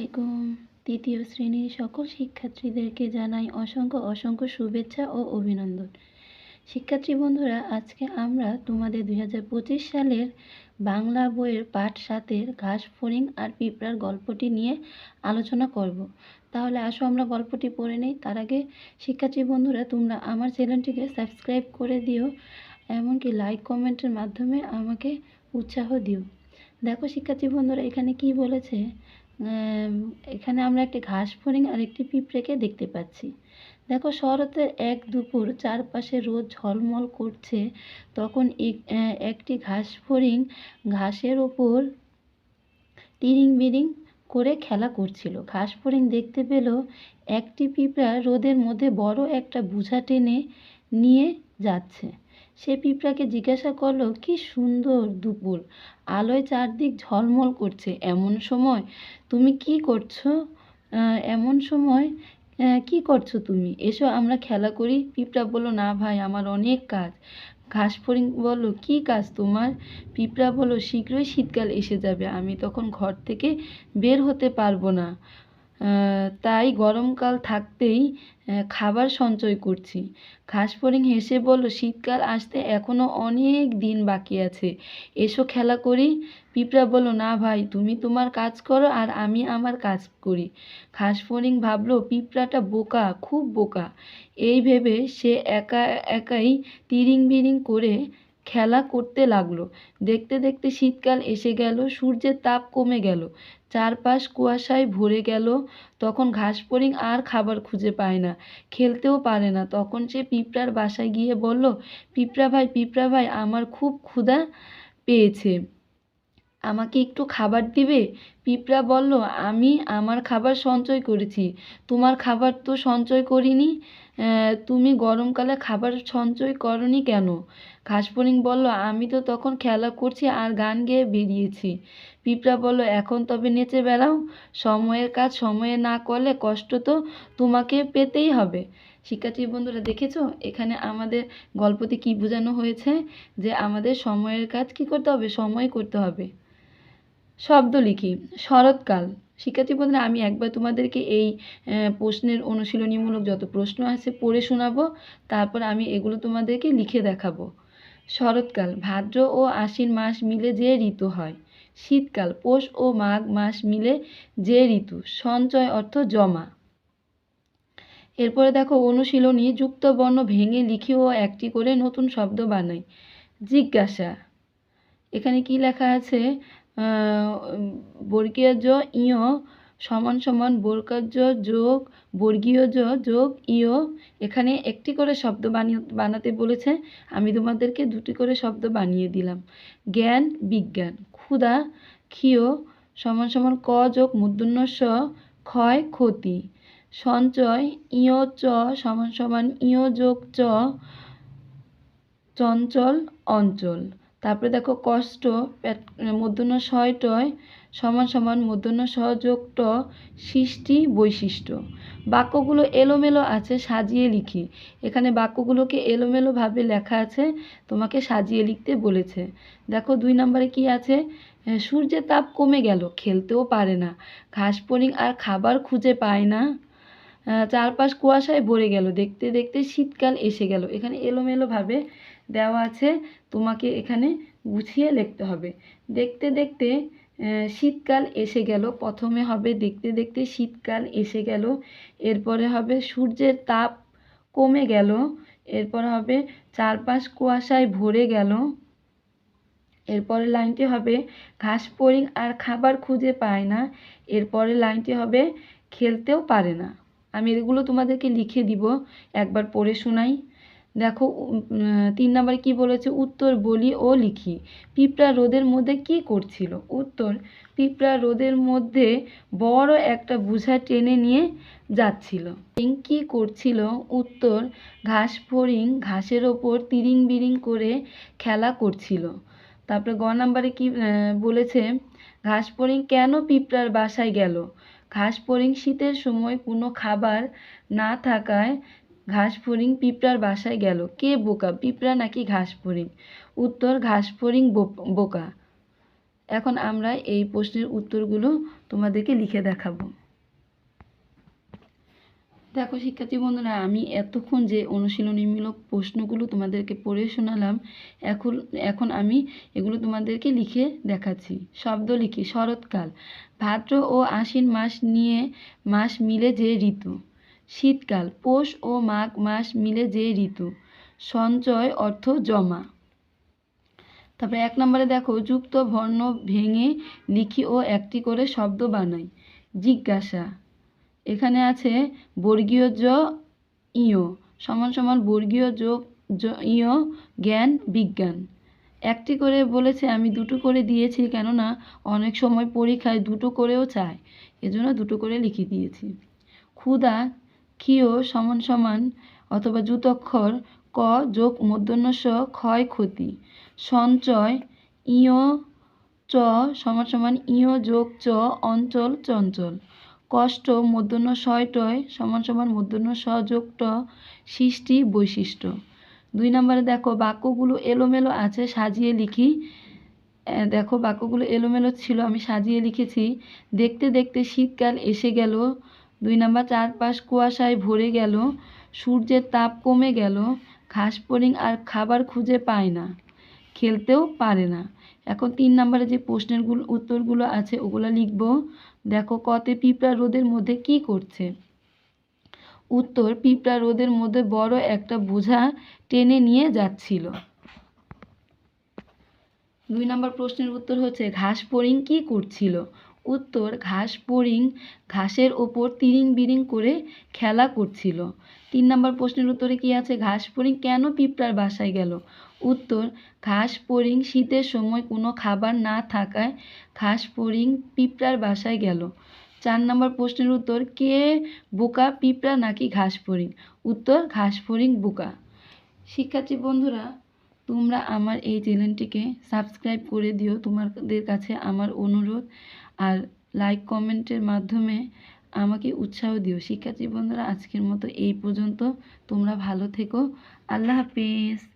আলাইকুম তৃতীয় শ্রেণির সকল শিক্ষার্থীদেরকে জানাই অসংখ্য অসংখ্য শুভেচ্ছা ও অভিনন্দন। শিক্ষার্থী বন্ধুরা, আজকে আমরা তোমাদের দুই হাজার পঁচিশ সালের বাংলা বইয়ের পাঠ সাতের ঘাস, ফড়িং আর পিঁপড়ার গল্পটি নিয়ে আলোচনা করব। তাহলে আসো আমরা গল্পটি পড়ে নেই। তার আগে শিক্ষার্থী বন্ধুরা, তোমরা আমার চ্যানেলটিকে সাবস্ক্রাইব করে দিও, এমনকি লাইক, কমেন্টের মাধ্যমে আমাকে উৎসাহ দিও। দেখো শিক্ষার্থী বন্ধুরা, এখানে কি বলেছে? এখানে আমরা একটি ঘাস ফড়িং আর একটি পিঁপড়েকে দেখতে পাচ্ছি। দেখো, শরতের এক দুপুর চারপাশে রোদ ঝলমল করছে। তখন একটি ঘাস ফড়িং ঘাসের ওপর তিরিং বিরিং করে খেলা করছিল। ঘাস ফড়িং দেখতে পেল একটি পিঁপড়া রোদের মধ্যে বড় একটা বোঝা টেনে নিয়ে যাচ্ছে। সে পিঁপড়াকে জিজ্ঞাসা করল, কি সুন্দর দুপুর। আলোয় চারদিক ঝলমল করছে। এমন সময় তুমি কি করছ? এমন সময় কি করছ তুমি? এসো, আমরা খেলা করি। পিঁপড়া বলল, না ভাই, আমার অনেক কাজ। ঘাস ফড়িং বলল, কি কাজ তোমার? পিঁপড়া বলল, শীঘ্রই শীতকাল এসে যাবে। আমি তখন ঘর থেকে বের হতে পারব না। তাই গরমকাল থাকতেই খাবার সঞ্চয় করছি। ঘাস ফড়িং হেসে বলল, শীতকাল আসতে এখনও অনেক দিন বাকি আছে। এসো খেলা করি। পিঁপড়া বলল, না ভাই, তুমি তোমার কাজ করো আর আমি আমার কাজ করি। ঘাস ফড়িং ভাবলো, পিঁপড়াটা বোকা, খুব বোকা। এই ভেবে সে একা, একাই তিরিং বিরিং করে খেলা করতে লাগল। দেখতে দেখতে শীতকাল এসে গেল, সূর্যের তাপ কমে গেল। চারপাশ কুয়াশায় ভরে গেল, তখন ঘাস ফড়িং আর খাবার খুঁজে পায় না, খেলতেও পারে না। তখন সে পিঁপড়ার বাসায় গিয়ে বলল, পিঁপড়া ভাই পিঁপড়া ভাই, আমার খুব ক্ষুধা পেয়েছে। আমাকে একটু খাবার দিবে? পিঁপড়া বলল, আমি আমার খাবার সঞ্চয় করেছি। তোমার খাবার তো সঞ্চয় করিনি। তুমি গরমকালে খাবার সঞ্চয় করনি কেন? ঘাসফড়িং বলল, আমি তো তখন খেলা করছি আর গান গেয়ে বেরিয়েছি। পিঁপড়া বলল, এখন তবে নেচে বেড়াও। সময়ের কাজ সময়ে না করলে কষ্ট তো তোমাকে পেতেই হবে। শিক্ষার্থী বন্ধুরা, দেখেছ? এখানে আমাদের গল্পতে কি বোঝানো হয়েছে? যে আমাদের সময়ের কাজ কি করতে হবে? সময় করতে হবে। শব্দ লিখি। শরৎকাল। শিক্ষার্থী বন্ধুরা, আমি একবার তোমাদেরকে এই প্রশ্নের অনুশীলনীমূলক যত প্রশ্ন আছে পড়ে শোনাবো, তারপর আমি এগুলো তোমাদেরকে লিখে দেখাবো। শরৎকাল, ভাদ্র ও আশ্বিন মাস মিলে যে ঋতু হয়, শীতকাল, পৌষ ও মাঘ মাস মিলে যে ঋতু, সঞ্চয় অর্থ জমা। এরপরে দেখো, অনুশীলনী যুক্ত বর্ণ ভেঙে লিখি ও একটি করে নতুন শব্দ বানাই। জিজ্ঞাসা। এখানে কি লেখা আছে? বর্গীয় জ ইয় সমান সমান বর্গার জ যোগ বর্গীয় জ যোগ ইয়। এখানে একটি করে শব্দ বানিয়ে বানাতে বলেছে। আমি তোমাদেরকে দুটি করে শব্দ বানিয়ে দিলাম। জ্ঞান, বিজ্ঞান। ক্ষুধা, ক্ষিয় সমান সমান ক যোগ মূর্ধন্য স ক্ষয়, ক্ষতি। সঞ্চয়, ইয়, চ সমান সমান ইয় যোগ চ, চঞ্চল, অঞ্চল। তারপরে দেখো কষ্ট মূর্ধন্য শয় টয় সমান সমান মূর্ধন্য সহযোগ ট সৃষ্টি বৈশিষ্ট্য। বাক্যগুলো এলোমেলো আছে, সাজিয়ে লিখি। এখানে বাক্যগুলোকে এলোমেলোভাবে লেখা আছে, তোমাকে সাজিয়ে লিখতে বলেছে। দেখো দুই নম্বরে কি আছে? সূর্যের তাপ কমে গেল, খেলতেও পারে না। ঘাস ফড়িং আর খাবার খুঁজে পায় না। চারপাশ কুয়াশায় ভরে গেল, দেখতে দেখতে শীতকাল এসে গেল। এখানে এলোমেলোভাবে দেওয়া আছে, তোমাকে এখানে গুছিয়ে লিখতে হবে। দেখতে দেখতে শীতকাল এসে গেল। প্রথমে হবে দেখতে দেখতে শীতকাল এসে গেল। এরপরে হবে সূর্যের তাপ কমে গেল। এরপর হবে চারপাশ কুয়াশায় ভরে গেল। এরপরে লাইনটি হবে, ঘাস ফড়িং আর খাবার খুঁজে পায় না। এরপরে লাইনটি হবে, খেলতেও পারে না। আমি এগুলো তোমাদেরকে লিখে দিব। একবার পড়ে শোনাই। দেখো তিন নম্বরে কি বলেছে? উত্তর বলি ও লিখি। পিঁপড়া রোদের মধ্যে কি করছিল? উত্তর, পিঁপড়া রোদের মধ্যে বড় একটা বোঝা টেনে নিয়ে যাচ্ছিল। কি করছিল? উত্তর, ঘাস ফড়িং, ঘাসের ওপর তিরিং বিরিং করে খেলা করছিল। তারপরে গ নাম্বারে কি বলেছে? ঘাস ফড়িং কেন পিঁপড়ার বাসায় গেল? ঘাস ফড়িং শীতের সময় কোনো খাবার না থাকায় ঘাস ফড়িং পিঁপড়ার বাসায় গেল। কে বোকা? পিঁপড়া নাকি ঘাস ফড়িং উত্তর ঘাস ফড়িং বোকা। এখন আমরা এই প্রশ্নের উত্তরগুলো তোমাদেরকে লিখে দেখাবো। দেখো শিক্ষার্থী বন্ধুরা, আমি এতক্ষণ যে অনুশীলনীমূলক প্রশ্নগুলো তোমাদেরকে পড়ে শোনালাম, এখন এখন আমি এগুলো তোমাদেরকে লিখে দেখাচ্ছি। শব্দ লিখি, শরৎকাল। ভাদ্র ও আশ্বিন মাস নিয়ে, মাস মিলে যে ঋতু। শীতকাল, পৌষ ও মাঘ মাস মিলে যে ঋতু, সঞ্চয় অর্থ জমা। তারপরে এক নম্বরে দেখো, যুক্ত বর্ণ ভেঙে লিখি ও একটি করে শব্দ বানাই। জিজ্ঞাসা, এখানে আছে বর্গীয় জ, ইয়, সমান সমান বর্গীয় যোগ ইয়, জ্ঞান, বিজ্ঞান। একটি করে বলেছে, আমি দুটো করে দিয়েছি, কেননা অনেক সময় পরীক্ষায় দুটো করেও চায়। এজন্য দুটো করে লিখে দিয়েছি। ক্ষুদা ক্ষীয় সমান সমান অথবা যুতক্ষর ক যোগ মূর্ধন্য স ক্ষয় ক্ষতি। সঞ্চয় ইয় চ সমান সমান ইয় যোগ চ অঞ্চল চঞ্চল। কষ্ট মূর্ধন্য শয় টয় সমান সমান মূর্ধন্য স যোগ ট সৃষ্টি বৈশিষ্ট্য। দুই নম্বরে দেখো বাক্যগুলো এলোমেলো আছে, সাজিয়ে লিখি। দেখো বাক্যগুলো এলোমেলো ছিল, আমি সাজিয়ে লিখেছি। দেখতে দেখতে শীতকাল এসে গেল দুই নাম্বার চারপাশ কুয়াশায় ভরে গেল, সূর্যের তাপ কমে গেল, ঘাস ফড়িং আর খাবার খুঁজে পায় না, খেলতেও পারে না। এখন তিন নম্বরে যে প্রশ্নেরগুলো উত্তরগুলো আছে ওগুলো লিখব। দেখো কতে পিঁপড়া রোদের মধ্যে কি করছে? উত্তর, পিঁপড়া রোদের মধ্যে বড় একটা বোঝা টেনে নিয়ে যাচ্ছিল। দুই নম্বর প্রশ্নের উত্তর হচ্ছে, ঘাস ফড়িং কি করছিল? উত্তর ঘাস ফড়িং ঘাসের ওপর তিরিং বিরিং করে খেলা করছিল। তিন নম্বর প্রশ্নের উত্তরে কি আছে? ঘাস ফড়িং কেন পিঁপড়ার বাসায় গেল? উত্তর, ঘাস ফড়িং শীতের সময় কোনো খাবার না থাকায় ঘাস ফড়িং পিঁপড়ার বাসায় গেল। চার নম্বর প্রশ্নের উত্তর, কে বোকা পিঁপড়া নাকি ঘাস ফড়িং উত্তর, ঘাস ফড়িং বোকা। শিক্ষার্থী বন্ধুরা তোমরা আমার এই চ্যানেলটিকে সাবস্ক্রাইব করে দিও। তোমাদের কাছে আমার অনুরোধ। আর লাইক কমেন্টের মাধ্যমে আমাকে উৎসাহ দিও। শিক্ষার্থী বন্ধুরা, আজকের মতো এই পর্যন্ত। তোমরা ভালো থেকো। আল্লাহ হাফিজ।